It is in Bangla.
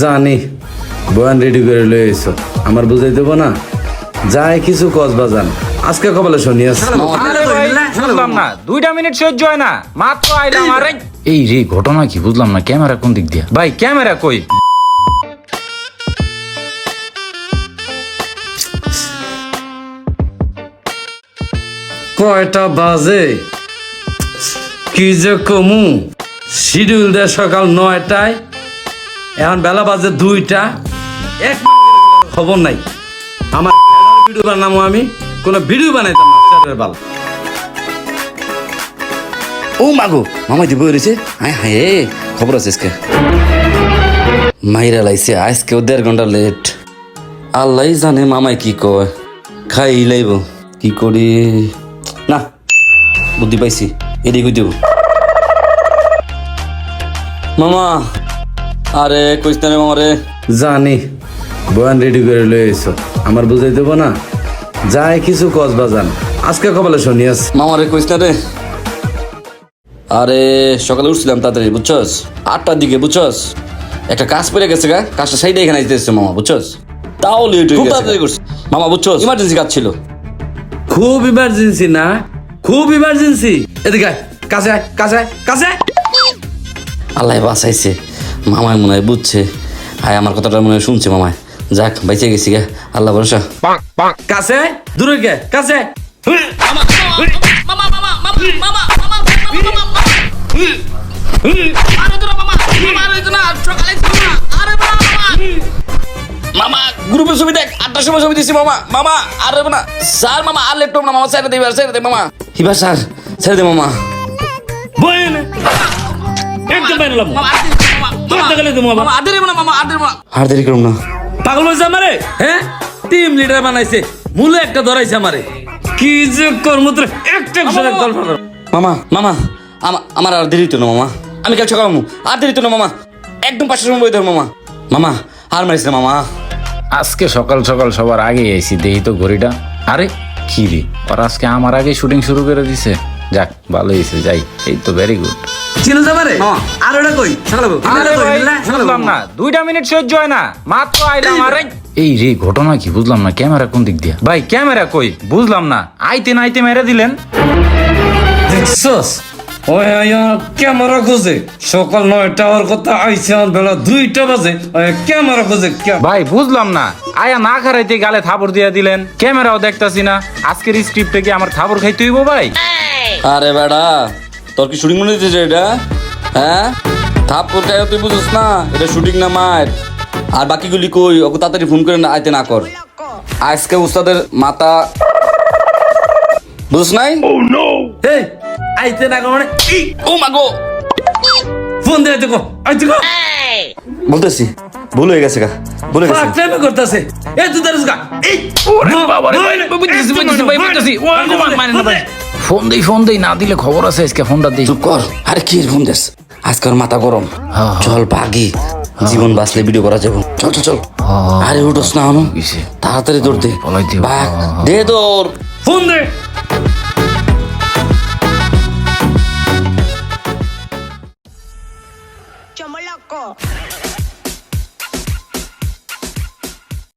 জানি বয়ান রেডি করে লয়ে এসো আমার বুঝাই দেবো না? যায় কিছু কস বাজান। আজকে কপালে ভাই বুঝলাম না। দুইটা মিনিট সহ্য হয় না। মাত্র আইলাম আরে। এই রে ঘটনা কি? বুঝলাম না ক্যামেরা কোন দিক দিয়া? ভাই ক্যামেরা কই? কয়টা বাজে? কি যে কমু? শিডিউল দেয় সকাল নয়টায়। এখন বেলা বাজে দুইটা। এক খবর নাই। আমার ভিডিও বানাবো আমি, কোনো ভিডিও বানাইতাম না চ্যাটের বাল। ও মাগো মামা দিব রয়েছে হায় হায় খবর আছে আজকে। মাইরা লাইছে, আজকেও দেড় ঘণ্টা লেট আল্লাহ জানে মামাই কি কয়। খাই লাইব, কি করি? না, বুদ্ধি পাইছি, এদিকে দিব মামা আরে কইস না রে মামা রে জানি বয়ান রেডি করে লয়ে এসো আমার বুঝাই দেবো না? যাই কিছু কস বাজান। আজকে কপালে শুনিয়াস মামা রে কইস না রে। আরে সকালে উঠছিলাম তাড়াতাড়ি বুঝছস? আটটার দিকে বুঝছস? একটা কাজ পড়ে গেছে গা কাজটা সাইডে এখানে আসতে এসছে মামা বুঝছস? তাও লেট হয়ে গেছে। তাড়াতাড়ি মামা বুঝছস? ইমার্জেন্সি কাজ ছিল। খুব ইমার্জেন্সি না খুব ইমার্জেন্সি এদিকে আয়, কাছে আয়, কাছে আয়, কাছে আয়। আল্লাহ বাঁচাইছে। মামায় মনে হয় বুঝছে। আয় আমার কথাটা মনে হয় শুনছে মামায়। যাক বাইচে গেছি গা। আল্লাহ ভরসা। কাছে? দূরে গে। কাছে। মামা গ্রুপের ছবি দেখ আটটার সময় ছবি দিছি মামা। মামা আরে না স্যার মামা আর ল্যাপটপ না মামা ছেড়ে দেবে ছেড়ে দে মামা। হিবা স্যার ছেড়ে দে মামা। আর দেরি করুন না। পাগল হয়েছে আমারে? হ্যাঁ? টিম লিডার বানাইছে। মূলে একটা ধরাইছে আমারে। কি যে একটা মামা মামা। আমার আর দেরি তো না মামা। আমি কাল সকাল আর দেরি তো না মামা। একদম পাঁচটার সময় বই ধর মামা। মামা আর মারিস না মামা। আজকে সকাল সকাল সবার আগে এসি দেই তো ঘড়িটা। আরে কি রে? ওর আজকে আমার আগে শুটিং শুরু করে দিছে। যাক ভালো হয়েছে যাই। এই তো ভেরি গুড চিনো যাবারে আর ওটা কই? সকালে আরে ভাই বুঝলা? সকালে বল। বুঝলাম না। দুইটা মিনিট সহ্য হয় না। মাত্র আইলাম আরে এই রে ঘটনা কি? বুঝলাম না। ক্যামেরা কোন দিক দিয়া? ভাই ক্যামেরা কই? বুঝলাম না। আইতে না আইতে মেরে দিলেন। দেখছস? ওই আয়া ক্যামেরা খুঁজে। সকাল নয়টা ওর কথা আইছে আমার বেলা দুইটা বাজে। ওই ক্যামেরা খুঁজে কে- ভাই বুঝলাম না। আয়া না খারাইতে গালে থাপড় দিয়া দিলেন। ক্যামেরাও দেখতাছি না। আজকের স্ক্রিপ্টে কি আমার থাপড় খাইতে হইব ভাই? আরে বেড়া তোর কি শুটিং মনে হচ্ছে এটা? হ্যাঁ? থাপ করতে তুই বুঝিস না এটা শুটিং না মায়ের। আর বাকিগুলি কই? ওকে তাড়াতাড়ি ফোন করে না আইতে না কর। আজকে উস্তাদের মাথা বুঝছ নাই? এই আইতে না মানে ও মাগো ফোন দিয়ে দেখো আইতে কো বলতেছি ভুল হয়ে গেছে গা। ভুলে গেছে। ফাকটামি করতেছে। এই তুই গা এই! ফোন দেই ফোন দেই না দিলে খবর আছে আজকে ফোনটা দেই। চুপ কর। আরে কি ফোন দেস? আজকে ওর মাথা গরম। চল বাগি। জীবন বাঁচলে ভিডিও করা যাব। চল চল চল। আরে উঠোস না কিসে? তাড়াতাড়ি দৌড় দে। দে দৌড়। ফোন দে।